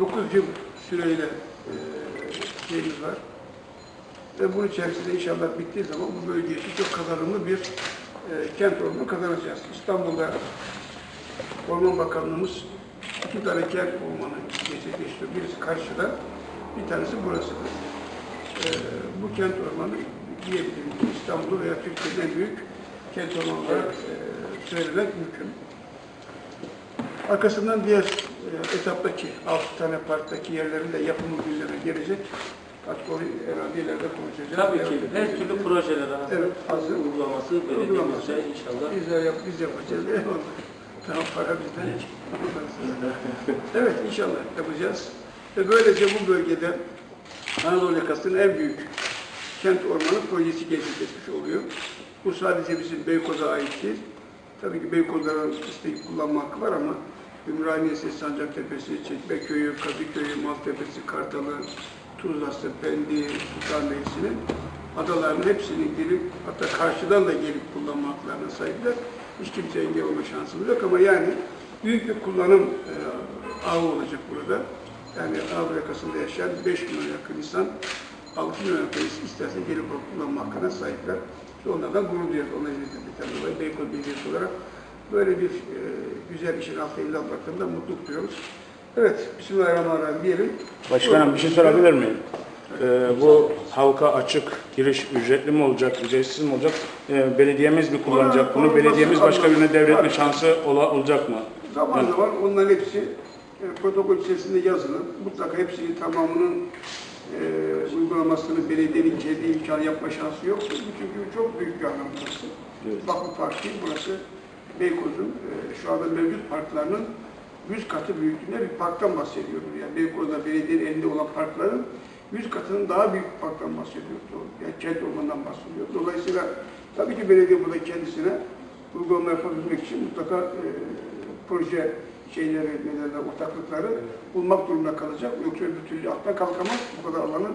9 yıl süreyle e, şeyimiz var. Ve bunun içerisinde inşallah bittiği zaman bu bölge için çok kazanımlı bir e, kent ormanı kazanacağız. İstanbul'da Orman Bakanlığımız iki tane kent ormanı gerçekleştiriyor. Birisi karşıda, bir tanesi burasıdır. E, bu kent ormanı diyebilirim ki İstanbul'u veya Türkiye'nin en büyük kent ormanı olarak e, söylemek mümkün. Arkasından diğer etaptaki, 6 tane parktaki yerlerin de yapımı gündeme gelecek. Onu herhalde ileride konuşacağız. Tabii ki her türlü projeler hazır. Evet, hazır. Uygulaması belediyemizde inşallah. Biz de yap, biz yapacağız. Eyvallah. Tamam para bizden. evet inşallah yapacağız. Ve böylece bu bölgede Anadolu yakasının en büyük kent ormanı projesi gerçekleşmiş oluyor. Bu sadece bizim Beykoz'a ait değil. Tabii ki Beykozların isteği kullanma hakkı var ama Ümraniyesi, Sancaktepe'si, Çekmeköy'ü, Kadıköy'ü, Maltepe'si, Kartalı, Tuzla'sı, Pendik, Sultanbeyli'sinin adaların hepsini gelip hatta karşıdan da gelip kullanma haklarına sahipler. Hiç kimse engel olma şansımız yok ama yani büyük bir kullanım e, ağı olacak burada. Yani Anadolu yakasında yaşayan 5 milyon yakın insan 6 milyon yakın isterse gelip kullanma hakkına sahipler. Onlardan gurur duyuyoruz. Onların hizmetlerinden dolayı Beykoz Belediyesi olarak böyle bir e, güzel işin altına imza atmaktan da mutluluk duyuyoruz. Evet, Bismillahirrahmanirrahim diyelim. Başkanım bir şey sorabilir miyim? Ee, bu halka açık giriş ücretli mi olacak, ücretsiz mi olacak? Ee, belediyemiz mi kullanacak bunu? Belediyemiz başka birine devretme şansı ola, olacak mı? Zaman zaman onların hepsi e, protokol içerisinde yazılı. Mutlaka hepsinin tamamının e, uygulamasını belediyenin kendi imkanı yapma şansı yok. Çünkü çok büyük bir alan burası. Evet. Vakıf Park değil, burası Beykoz'un e, şu anda mevcut parklarının 100 katı büyüklüğünde bir parktan bahsediyoruz. Yani Beykoz'da belediyenin elinde olan parkların 100 katının daha büyük bir parktan bahsediyoruz. Yani kent ormanından bahsediyoruz. Dolayısıyla tabii ki belediye burada kendisine uygulama yapabilmek için mutlaka e, proje şeyleri, ne derler, ortaklıkları bulmak durumunda kalacak. Yoksa bir türlü alttan kalkamaz. Bu kadar alanın